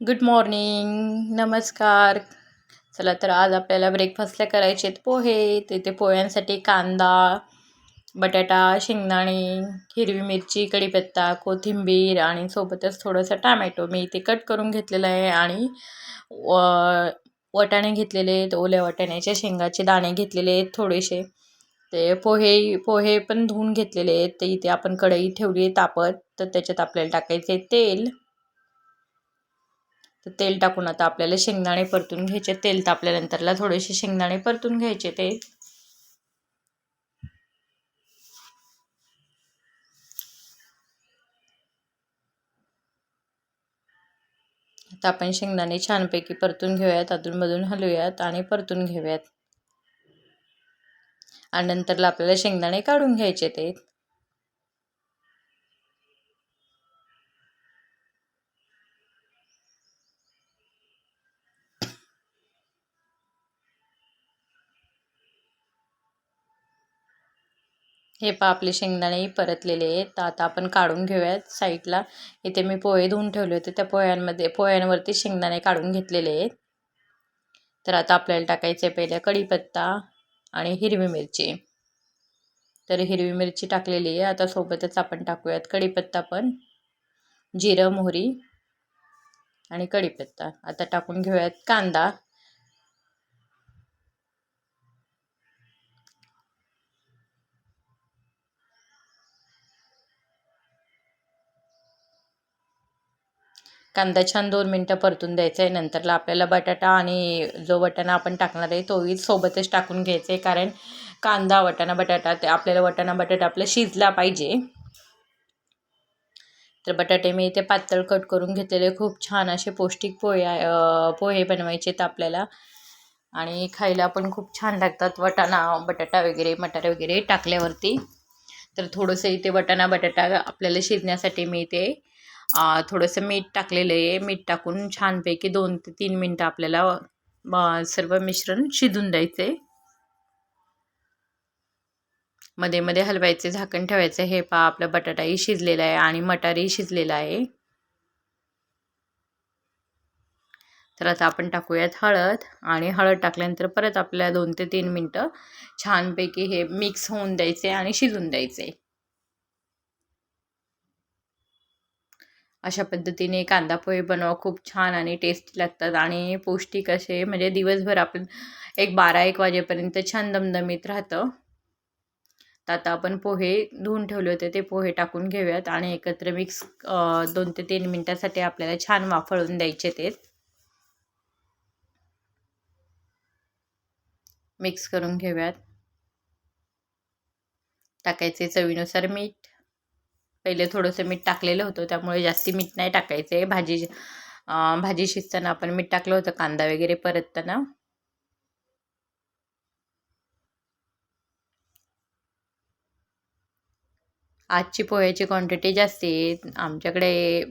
Good morning नमस्कार. चला तर आज आपल्याला ब्रेकफास्टला करायचे आहेत पोहे. तिथे पोह्यांसाठी कांदा बटाटा शेंगदाणे हिरवी मिरची कढीपत्ता कोथिंबीर आणि सोबतच थोडंसं टामॅटो मी इथे कट करून घेतलेलं आहे आणि व वाटाणे घेतलेले आहेत. ओल्या वाटाण्याच्या शेंगाचे दाणे घेतलेले आहेत थोडेसे. ते पोहे पोहे पण धुवून घेतलेले आहेत. ते इथे आपण कढई ठेवली आहे तापत. तर त्याच्यात आपल्याला टाकायचे तेल. तर तेल टाकून आता आपल्याला शेंगदाणे परतून घ्यायचे. तेल तापल्यानंतरला थोडेसे शेंगदाणे परतून घ्यायचे ते. आता आपण शेंगदाणे छानपैकी परतून घेऊयात अधूनमधून हलवूयात आणि परतून घेऊयात. आणि नंतरला आपल्याला शेंगदाणे काढून घ्यायचे ते. हे पा आपले शेंगदाणेही परतलेले आहेत. तर आता आपण काढून घेऊयात साईडला. इथे मी पोहे धुवून ठेवले होते. त्या पोह्यांमध्ये पोह्यांवरती शेंगदाणे काढून घेतलेले आहेत. तर आता आपल्याला टाकायचं आहे पहिल्या कढीपत्ता आणि हिरवी मिरची. तर हिरवी मिरची टाकलेली आहे. आता सोबतच आपण टाकूयात कढीपत्ता पण. जिरं मोहरी आणि कढीपत्ता. आता टाकून घेऊयात कांदा. कांदा छान दोन मिनटं परतून द्यायचा आहे नंतरला आपल्याला बटाटा आणि जो वटाणा आपण टाकणार आहे तोही सोबतच टाकून घ्यायचा आहे कारण कांदा वटाणा बटाटा ते आपल्याला वटाणा बटाटा आपला शिजला पाहिजे. तर बटाटे मी इथे पातळ कट करून घेतलेले खूप छान असे पौष्टिक पोहे पोहे बनवायचे आहेत आपल्याला. आणि खायला पण खूप छान लागतात. वटाणा बटाटा वगैरे मटार वगैरे टाकल्यावरती. तर थोडंसं इथे वटाणा बटाटा आपल्याला शिजण्यासाठी मी इथे थोडंसं मीठ टाकलेलं आहे. मीठ टाकून छानपैकी दोन ते तीन मिनटं आपल्याला सर्व मिश्रण शिजून द्यायचं आहे मध्ये मध्ये हलवायचे झाकण ठेवायचं. हे पा आपला बटाटाही शिजलेला आहे आणि मटारही शिजलेला आहे. तर आता आपण टाकूयात हळद आणि हळद टाकल्यानंतर परत आपल्याला दोन ते तीन मिनटं छानपैकी हे मिक्स होऊन द्यायचे आणि शिजून द्यायचे. अशा पद्धतीने कांदा पोहे बनवा खूप छान आणि टेस्टी लागतात आणि पौष्टिक असे म्हणजे दिवसभर आपण एक बारा एक वाजेपर्यंत छान दमदमीत राहतं. तर आता आपण पोहे धुवून ठेवले होते ते पोहे टाकून घेऊयात आणि एकत्र मिक्स दोन ते तीन मिनटासाठी आपल्याला छान वाफळून द्यायचे ते. मिक्स करून घेऊयात. टाकायचे चवीनुसार मीठ. पहिले थोडंसं मीठ टाकलेलं होतं त्यामुळे जास्ती मीठ नाही टाकायचं. आहे भाजी भाजी शिजताना आपण मीठ टाकलं होतं कांदा वगैरे परतताना. आजची पोह्याची क्वांटिटी जास्त आहे. आमच्याकडे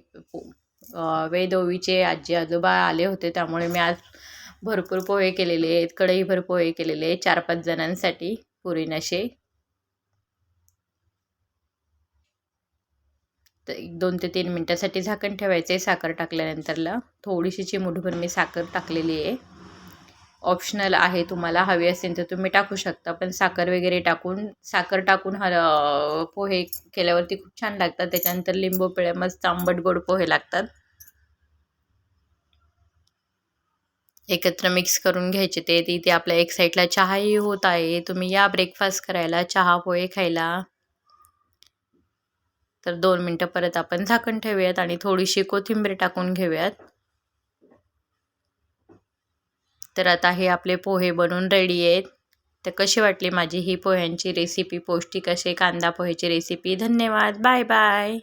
वेदोवीचे आजी आजोबा आले होते त्यामुळे मी आज भरपूर पोहे केलेले आहेत. कढईभर पोहे केलेले आहेत चार पाच जणांसाठी पुरी नशे तर एक दोन ते तीन मिनटासाठी झाकण ठेवायचं आहे साखर टाकल्यानंतरला. थोडीशी चिमूटभर मी साखर टाकलेली आहे. ऑप्शनल आहे तुम्हाला हवी असेल तर तुम्ही टाकू शकता पण साखर वगैरे टाकून साखर टाकून ह पोहे केल्यावरती खूप छान लागतात. त्याच्यानंतर लिंबू पिळे मस्त आंबट गोड पोहे लागतात. एकत्र मिक्स करून घ्यायचे ते. तिथे आपल्या एक साईडला चहाही होत आहे. तुम्ही या ब्रेकफास्ट करायला चहा पोहे खायला. तर दोन मिनटं परत आपण झाकण ठेवूयात आणि थोडीशी कोथिंबीर टाकून घेऊयात. तर आता हे आपले पोहे बनून रेडी आहेत. तर कशी वाटली माझी ही पोह्यांची रेसिपी पौष्टिक असे कांदा पोह्याची रेसिपी धन्यवाद. Bye bye